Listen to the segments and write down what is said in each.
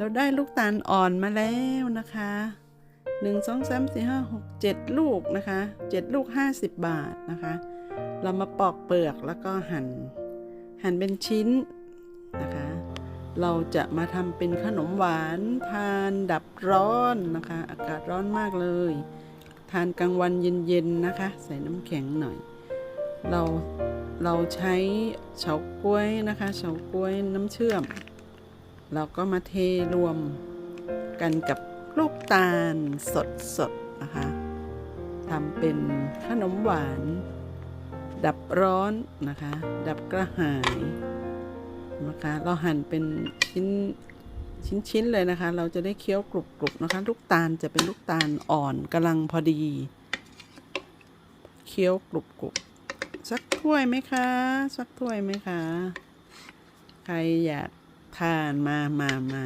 เราได้ลูกตาลอ่อนมาแล้วนะคะหนึ่งสองสามสี่ห้าหกเจ็ดลูกนะคะเจ็ดลูกห้าสิบบาทนะคะ เรามาปอกเปลือกแล้วก็หั่น หั่นเป็นชิ้นนะคะ เราจะมาทำเป็นขนมหวานทานดับร้อนนะคะ อากาศร้อนมากเลย ทานกลางวันเย็นๆนะคะ ใส่น้ำแข็งหน่อย เราเราใช้เฉาก๊วยนะคะเฉาก๊วยน้ำเชื่อม เราก็มาเทรวมกันกับลูกตาลสดๆนะคะทำเป็นขนมหวาน ดับร้อนนะคะ ดับกระหายนะคะ เราหั่นเป็นชิ้นชิ้นๆเลยนะคะ เราจะได้เคี้ยวกรุบๆนะคะ ลูกตาลจะเป็นลูกตาลอ่อนกำลังพอดี เคี้ยวกรุบๆสักถ้วยไหมคะ สักถ้วยไหมคะ ใครอยาก ทานมามามา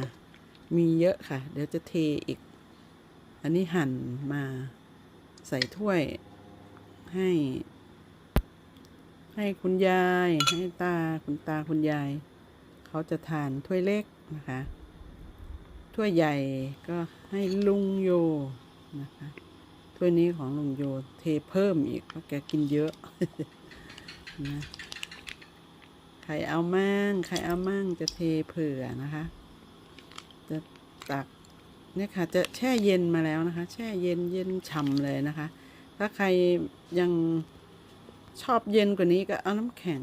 มีเยอะค่ะ เดี๋ยวจะเทอีก อันนี้หั่นมาใส่ถ้วยให้ ให้คุณยาย ให้ตาคุณตาคุณยาย เขาจะทานถ้วยเล็กนะคะ ถ้วยใหญ่ก็ให้ลุงโยนะคะถ้วยนี้ของลุงโยเทเพิ่มอีกเพราะแกกินเยอะนะ ใครเอามั่งใครเอามั่งจะเทเผื่อนะคะ จะตักเนี่ยค่ะ จะแช่เย็นมาแล้วนะคะ แช่เย็นเย็นฉ่ำเลยนะคะ ถ้าใครยังชอบเย็นกว่านี้ก็เอาน้ำแข็ง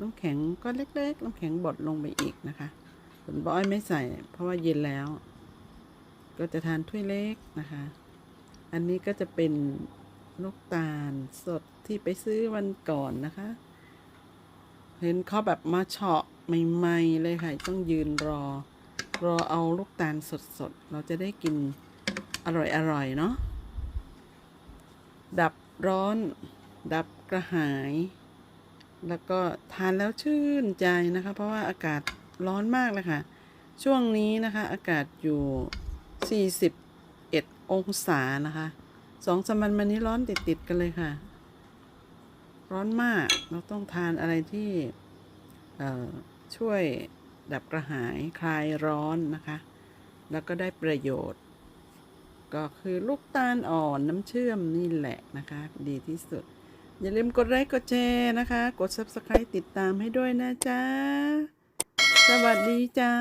น้ำแข็งก็เล็ก ๆ น้ำแข็งบดลงไปอีกนะคะส่วนบอยไม่ใส่เพราะว่าเย็นแล้ว ก็จะทานถ้วยเล็กนะคะ อันนี้ก็จะเป็นลูกตาลสดที่ไปซื้อวันก่อนนะคะ เห็นเขาแบบมาเฉาะใหม่ๆเลยค่ะ ต้องยืนรอ รอเอาลูกตาลสดๆ เราจะได้กินอร่อยๆ เนาะดับร้อน ดับกระหาย แล้วก็ทานแล้วชื่นใจนะคะ เพราะว่าอากาศร้อนมากเลยค่ะ ช่วงนี้นะคะ อากาศอยู่ 41 องศานะคะสองสามวันมานี้ร้อนติด ๆ กันเลยค่ะ ร้อนมากเราต้องทานอะไรที่ช่วยดับกระหายคลายร้อนนะคะ แล้วก็ได้ประโยชน์ ก็คือลูกตาลอ่อนน้ำเชื่อมนี่แหละนะคะ ดีที่สุด อย่าลืมกดไลค์กดแชร์นะคะ กด Subscribe ติดตามให้ด้วยนะจ๊ะ สวัสดีจ้า